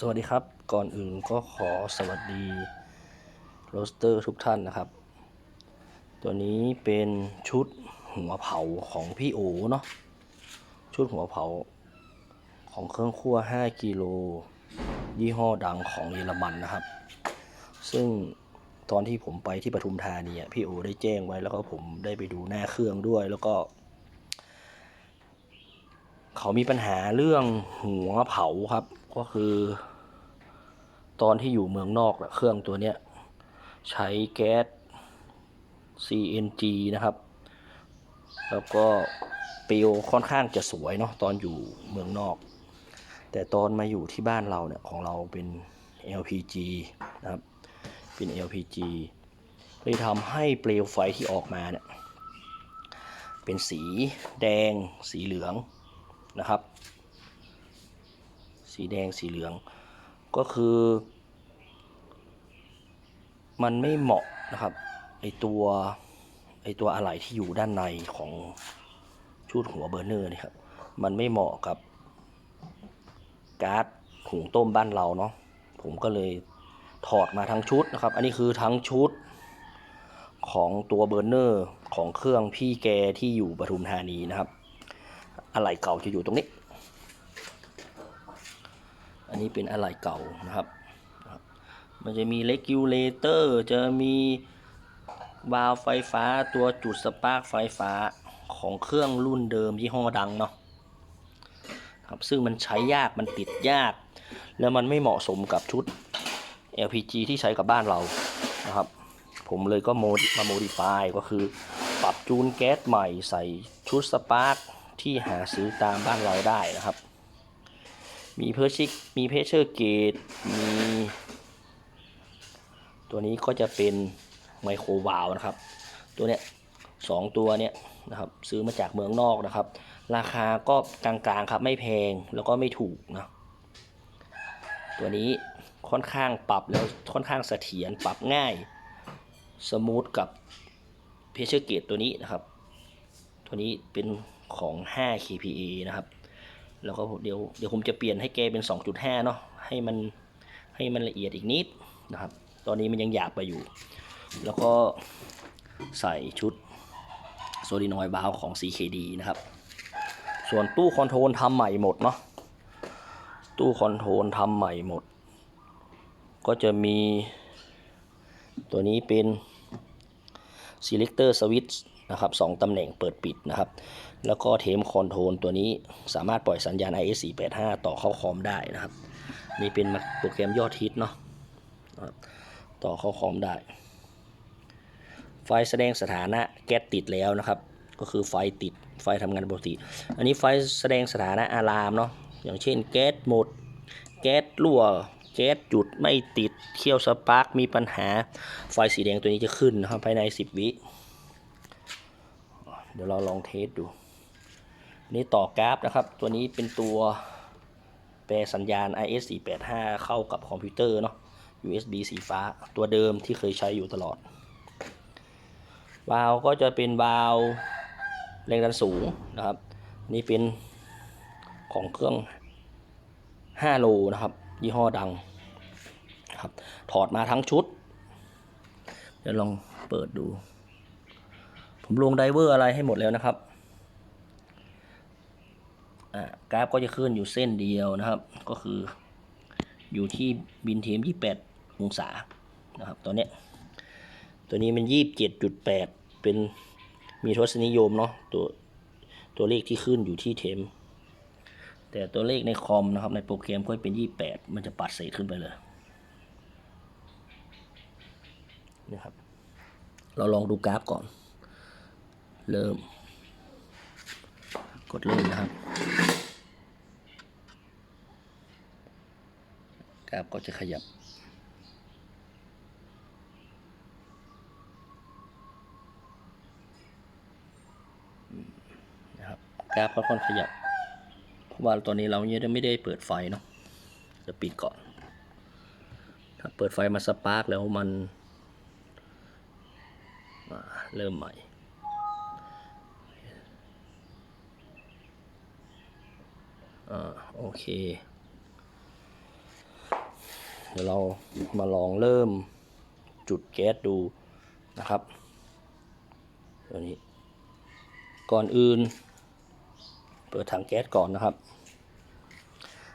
สวัสดีครับ ก่อนอื่นก็ขอสวัสดีโรสเตอร์ทุกท่านนะครับ ตัวนี้เป็นชุดหัวเผาของพี่โอเนาะชุดหัวเผาของเครื่องคั่ว 5 กิโล ยี่ห้อดังของเยอรมันนะครับ ซึ่งตอนที่ผมไปที่ปทุมธานีพี่โอได้แจ้งไว้แล้วก็ผมได้ไปดูหน้าเครื่องด้วย แล้วก็ เขามีปัญหาเรื่องหัวเผาครับ ก็คือ ตอนที่อยู่เมืองนอกเครื่องตัวเนี้ยใช้แก๊ส CNG นะครับ แล้วก็เปลวค่อนข้างจะสวยเนาะตอนอยู่เมืองนอก แต่ตอนมาอยู่ที่บ้านเราเนี่ยของเราเป็น LPG นะครับ เป็น LPG เลยทำให้เปลวไฟที่ออกมาเนี่ยเป็นสีแดง สีเหลือง นะครับ สีแดงสีเหลือง ก็คือ มันไม่เหมาะนะครับไอตัวไอตัวอะไหล่ที่อยู่ด้านในของชุดหัวเบอร์เนอร์นี่ครับมันไม่เหมาะกับก๊าซหุงต้มบ้านเราเนาะผมก็เลยถอดมาทั้งชุดนะครับ อันนี้คือทั้งชุดของตัวเบอร์เนอร์ของเครื่องพี่แกที่อยู่ปทุมธานีนะครับ อะไหล่เก่าจะอยู่ตรงนี้ อันนี้เป็นอะไหล่เก่านะครับนะครับ มันจะมีเลกิวเลเตอร์จะมีวาล์วไฟฟ้าตัวจุดสปาร์กไฟฟ้าของเครื่องรุ่นเดิมยี่ห้อดังเนาะครับซึ่งมันใช้ยากมันติดยาก แล้วมันไม่เหมาะสมกับชุด LPG ที่ใช้กับบ้านเรานะครับ ผมเลยก็โมดมาโมดิฟายก็คือ ปรับจูนแก๊สใหม่ใส่ชุดสปาร์ก ที่หาซื้อตามบ้านเราได้นะครับ มีเพอร์ชิกมีเพชเชอร์เกตมี ตัวนี้ก็จะเป็นไมโครวาลวนะครับ ตัวเนี้ยสองตัวเนี้ยนะครับซื้อมาจากเมืองนอกนะครับ ราคาก็กลางๆครับไม่แพงแล้วก็ไม่ถูกนะตัวนี้ค่อนข้างปรับแล้วค่อนข้างเสถียรปรับง่าย สมูทกับเพชเชอร์เกตตัวนี้นะครับ ตัวนี้เป็น ของ 5 kPa นะครับ แล้วก็เดี๋ยวเดี๋ยวผมจะเปลี่ยนให้แกเป็น 2.5 เนาะให้มันให้มันละเอียดอีกนิดนะครับ ตอนนี้มันยังหยาบไปอยู่ แล้วก็ใส่ชุดโซลินอยบาวของ CKD นะครับ ส่วนตู้คอนโทรลทำใหม่หมดเนาะ ตู้คอนโทรลทำใหม่หมด ก็จะมีตัวนี้เป็น selector switch นะครับสองตำแหน่งเปิดปิดนะครับ แล้วก็เทมคอนโทรลตัวนี้สามารถปล่อยสัญญาณ IS485 ต่อเข้าคอมได้นะครับ นี่เป็นโปรแกรมยอดฮิตเนาะต่อเข้าคอมได้ ไฟแสดงสถานะแก๊สติดแล้วนะครับ ก็คือไฟติดไฟทำงานปกติ อันนี้ไฟแสดงสถานะอะลามเนาะอย่างเช่นแก๊สหมด แก๊สรั่วแก๊สจุดไม่ติดเคี่ยวสปาร์กมีปัญหาไฟสีแดงตัวนี้จะขึ้นนะครับภายใน 10 วิ เดี๋ยวเราลองเทสดู นี่ต่อกราฟนะครับ ตัวนี้เป็นตัวแปลสัญญาณ IS485 เข้ากับคอมพิวเตอร์เนาะ USB สีฟ้าตัวเดิมที่เคยใช้อยู่ตลอด วาลก็จะเป็นวาลแรงดันสูงนะครับ นี่เป็นของเครื่อง5โลนะครับ ยี่ห้อดังครับถอดมาทั้งชุด เดี๋ยวลองเปิดดู ผมลงไดเวอร์อะไรให้หมดแล้วนะครับกราฟก็จะขึ้นอยู่เส้นเดียวนะครับ ก็คืออยู่ที่บินเทม28 องศานะครับตัวเนี้ยตัวนี้มัน 27.8 เป็นมีทศนิยมเนาะตัวตัวเลขที่ขึ้นอยู่ที่เทม แต่ตัวเลขในคอมนะครับในโปรแกรมก็เป็น 28 มันจะปัดเศษขึ้นไปเลยนะครับ เราลองดูกราฟก่อน เริ่ม กดเริ่มนะครับกราฟก็จะขยับนะครับกราฟก็ค่อนขยับ เพราะว่าตอนนี้เรายังไม่ได้เปิดไฟเนาะจะปิดก่อน ถ้าเปิดไฟมาสปาร์กแล้วมันเริ่มใหม่ อ่าโอเค เดี๋ยวเรามาลองเริ่มจุดแก๊สดูนะครับ ตัวนี้ ก่อนอื่น เปิดถังแก๊สก่อนนะครับ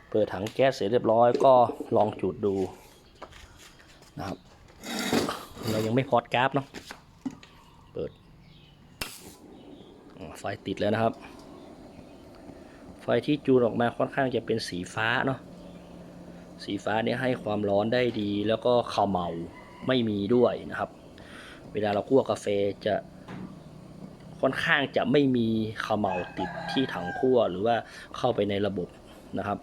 เปิดถังแก๊สเสร็จเรียบร้อยก็ลองจุดดูนะครับ เรายังไม่พอดกราฟเนาะ เปิด ไฟติดแล้วนะครับ ไฟที่จูนออกมาค่อนข้างจะเป็นสีฟ้าเนาะสีฟ้าเนี่ยให้ความร้อนได้ดี แล้วก็ขมเมาไม่มีด้วยนะครับ เวลาเราคั่วกาแฟจะค่อนข้างจะไม่มีขมเมาติดที่ถังคั่วหรือว่าเข้าไปในระบบนะครับ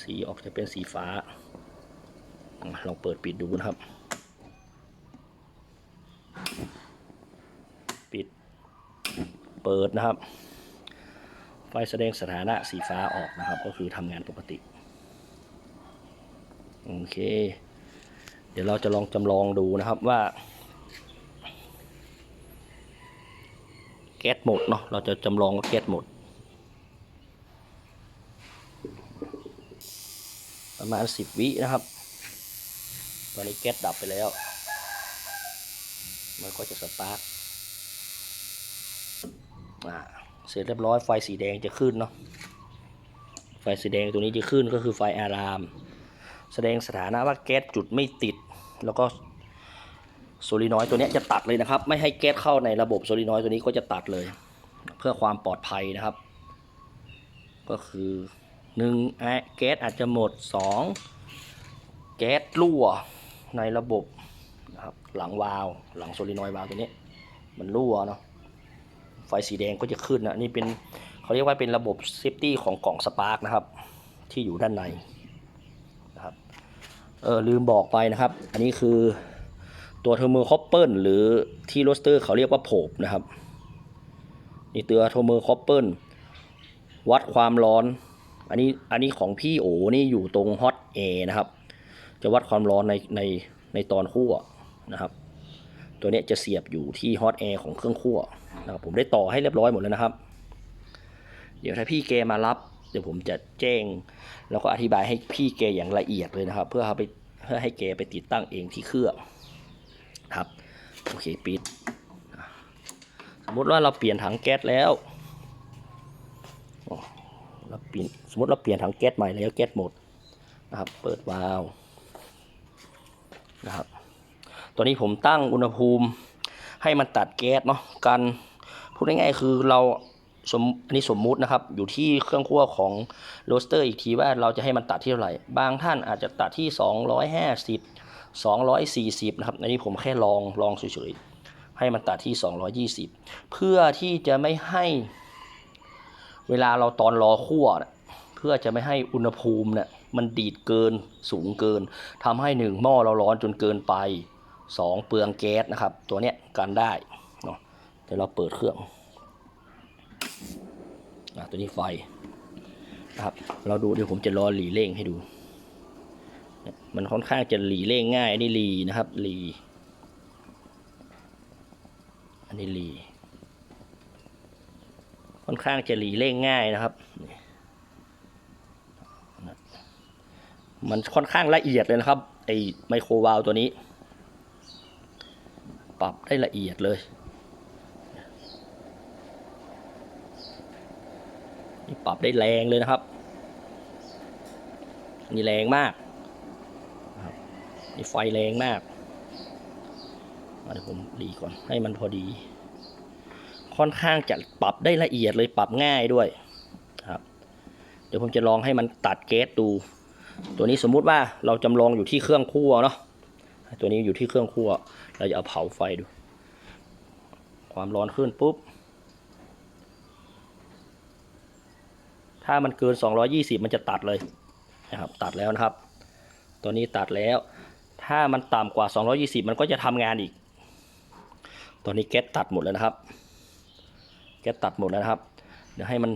สีออกจะเป็นสีฟ้าลองเปิดปิดดูนะครับ ปิด เปิดนะครับ ไฟแสดงสถานะสีฟ้าออกนะครับ ก็คือทำงานปกติ โอเค เดี๋ยวเราจะลองจำลองดูนะครับว่า แก๊สหมดเนาะ เราจะจำลองว่าแก๊สหมด ประมาณสิบวินะครับ ตอนนี้แก๊สดับไปแล้ว มันก็จะสปาร์กอ่า เสร็จเรียบร้อยไฟสีแดงจะขึ้นเนาะไฟสีแดงตัวนี้จะขึ้นก็คือไฟอาราม แสดงสถานะว่าแก๊สจุดไม่ติด แล้วก็โซลินอยด์ตัวนี้จะตัดเลยนะครับ ไม่ให้แก๊สเข้าในระบบโซลินอยด์ตัวนี้ก็จะตัดเลย เพื่อความปลอดภัยนะครับ ก็คือหนึ่งอะแก๊สอาจจะหมดสองแก๊สรั่วในระบบนะครับหลังวาล์วหลังโซลินอยด์วาล์วตัวนี้ มันรั่วเนาะ ไฟสีแดงก็จะขึ้นนะนี่เป็นเขาเรียกว่าเป็นระบบเซฟตี้ของกล่องสปาร์กนะครับ ที่อยู่ด้านในนะครับเออลืมบอกไปนะครับ อันนี้คือตัวเทอร์โมคอปเปิลหรือที่โรสเตอร์เขาเรียกว่าโผบนะครับนี่ตัวเทอร์โมคอปเปิลวัดความร้อน อันนี้อันนี้ของพี่โอนี่อยู่ตรงฮอตแอร์นะครับ จะวัดความร้อนในในในตอนคั่วนะครับ ตัวเนี้ยจะเสียบอยู่ที่ฮอตแอร์ของเครื่องคั่ว นะครับผมได้ต่อให้เรียบร้อยหมดแล้วนะครับ เดี๋ยวถ้าพี่แกมารับ เดี๋ยวผมจะแจ้ง แล้วก็อธิบายให้พี่แกอย่างละเอียดเลยนะครับ เพื่อเอาไปเพื่อให้แกไปติดตั้งเองที่เครื่องครับโอเคปิด สมมติว่าเราเปลี่ยนถังแก๊สแล้วเราเปลี่ยนสมมติเราเปลี่ยนถังแก๊สใหม่แล้วแก๊สหมดนะครับ เปิดวาล์วนะครับตัวนี้ผมตั้งอุณหภูมิให้มันตัดแก๊สเนาะกัน พูดง่ายๆคือเราสมอันนี้สมมุตินะครับ อยู่ที่เครื่องคั่วของโรสเตอร์อีกทีว่าเราจะให้มันตัดที่เท่าไหร่ บางท่านอาจจะตัดที่ 250 240 นะครับ อันนี้ผมแค่ลองลองเฉยๆ ให้มันตัดที่ 220 เพื่อที่จะไม่ให้เวลาเราตอนรอคั่วนะเพื่อจะไม่ให้อุณหภูมิเนี่ยมันดีดเกินสูงเกินทำให้หนึ่งหม้อเราร้อนจนเกินไป 2 เปลืองแก๊สนะครับ ตัวเนี้ยกันได้ เนาะเดี๋ยวเราเปิดเครื่องอตัวนี้ไฟนะครับ เราดูเดี๋ยวผมจะรอหลีเร่งให้ดู มันค่อนข้างจะหลีเร่งง่าย อันนี้หลีนะครับหลีอันนี้หลีค่อนข้างจะหลีเร่งง่ายนะครับ มันค่อนข้างละเอียดเลยนะครับไอไมโครวาลตัวนี้ ปรับได้ละเอียดเลย นี่ปรับได้แรงเลยนะครับ นี่แรงมากนี่ไฟแรงมากเดี๋ยวผมรีก่อนให้มันพอดี ค่อนข้างจะปรับได้ละเอียดเลยปรับง่ายด้วยครับ เดี๋ยวผมจะลองให้มันตัดแก๊สดู ตัวนี้สมมุติว่าเราจำลองอยู่ที่เครื่องคั่วเนาะตัวนี้อยู่ที่เครื่องคั่ว เราจะเอาเผาไฟดู ความร้อนขึ้นปุ๊บ ถ้ามันเกิน 220 มันจะตัดเลยนะครับตัดแล้วนะครับ ตัวนี้ตัดแล้ว ถ้ามันต่ำกว่า 220 มันก็จะทำงานอีกตอนนี้แก๊สตัดหมดแล้วนะครับ แก๊สตัดหมดแล้วนะครับ เดี๋ยวให้มัน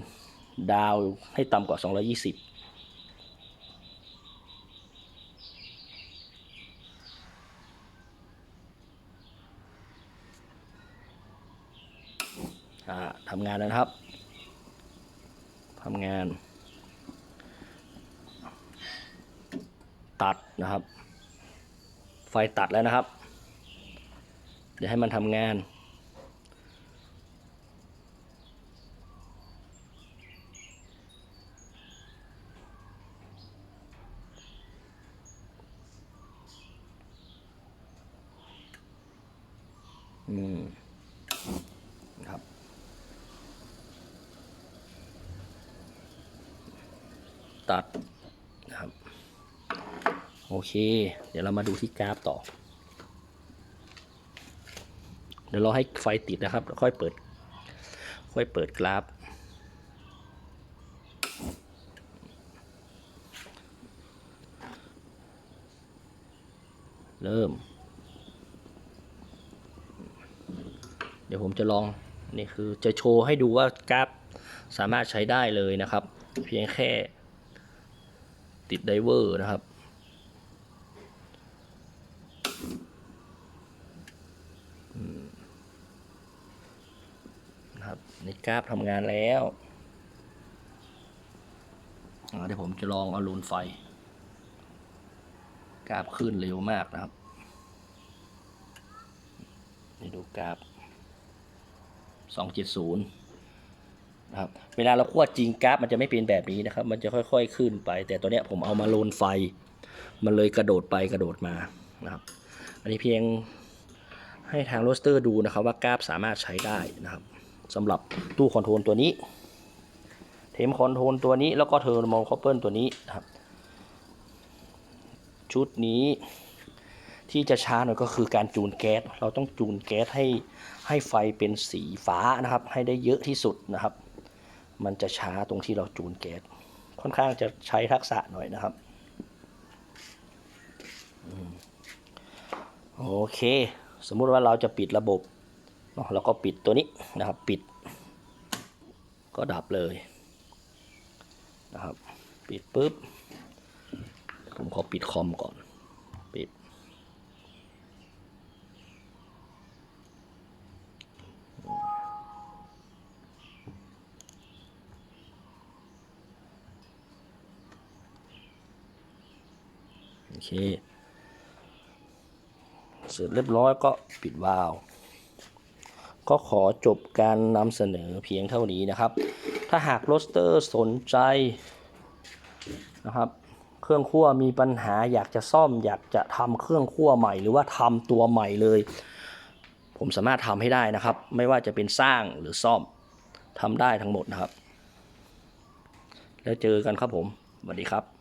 ดาวให้ต่ำกว่า 220อ่าทำงานแล้วนะครับำงาน ตัดนะครับ ไฟตัดแล้วนะครับ เดี๋ยวให้มันทำงานอืมครับ ตัดนะครับโอเค เดี๋ยวเรามาดูที่กราฟต่อ เดี๋ยวเราให้ไฟติดนะครับแล้วค่อยเปิด ค่อยเปิดกราฟ เริ่ม เดี๋ยวผมจะลอง นี่คือจะโชว์ให้ดูว่ากราฟสามารถใช้ได้เลยนะครับ เพียงแค่ ติดไดเวอร์นะครับ นะครับนี่กราฟทำงานแล้วเดี๋ยวผมจะลองเอาลูนไฟ กราฟขึ้นเร็วมากนะครับ นี่ดูกราฟ270นะครับเวลาเราคั่วจริงกราฟมันจะไม่เป็นแบบนี้นะครับ มันจะค่อย ๆ ขึ้นไป แต่ตัวเนี้ยผมเอามาโลนไฟ มันเลยกระโดดไปกระโดดมานะครับ อันนี้เพียงให้ทางโรสเตอร์ดูนะครับว่ากราฟสามารถใช้ได้นะครับสำหรับตู้คอนโทรลตัวนี้เทมคอนโทรลตัวนี้แล้วก็เทอร์โมคอปเปิลตัวนี้นะครับ ชุดนี้ที่จะช้าหน่อยก็คือการจูนแก๊ส เราต้องจูนแก๊สให้ให้ไฟเป็นสีฟ้านะครับ ให้ได้เยอะที่สุดนะครับ มันจะช้าตรงที่เราจูนแก๊สค่อนข้างจะใช้ทักษะหน่อยนะครับอโอเค สมมุติว่าเราจะปิดระบบเนาะเราก็ปิดตัวนี้นะครับ ปิด ก็ดับเลยนะครับ ปิดปุ๊บ ผมขอปิดคอมก่อน เค เสร็จเรียบร้อยก็ปิดวาล์วก็ขอจบการนำเสนอเพียงเท่านี้นะครับ ถ้าหากโรสเตอร์สนใจนะครับ เครื่องคั่วมีปัญหาอยากจะซ่อมอยากจะทำเครื่องคั่วใหม่หรือว่าทำตัวใหม่เลย ผมสามารถทำให้ได้นะครับ ไม่ว่าจะเป็นสร้างหรือซ่อมทำได้ทั้งหมดนะครับ แล้วเจอกันครับผมสวัสดีครับ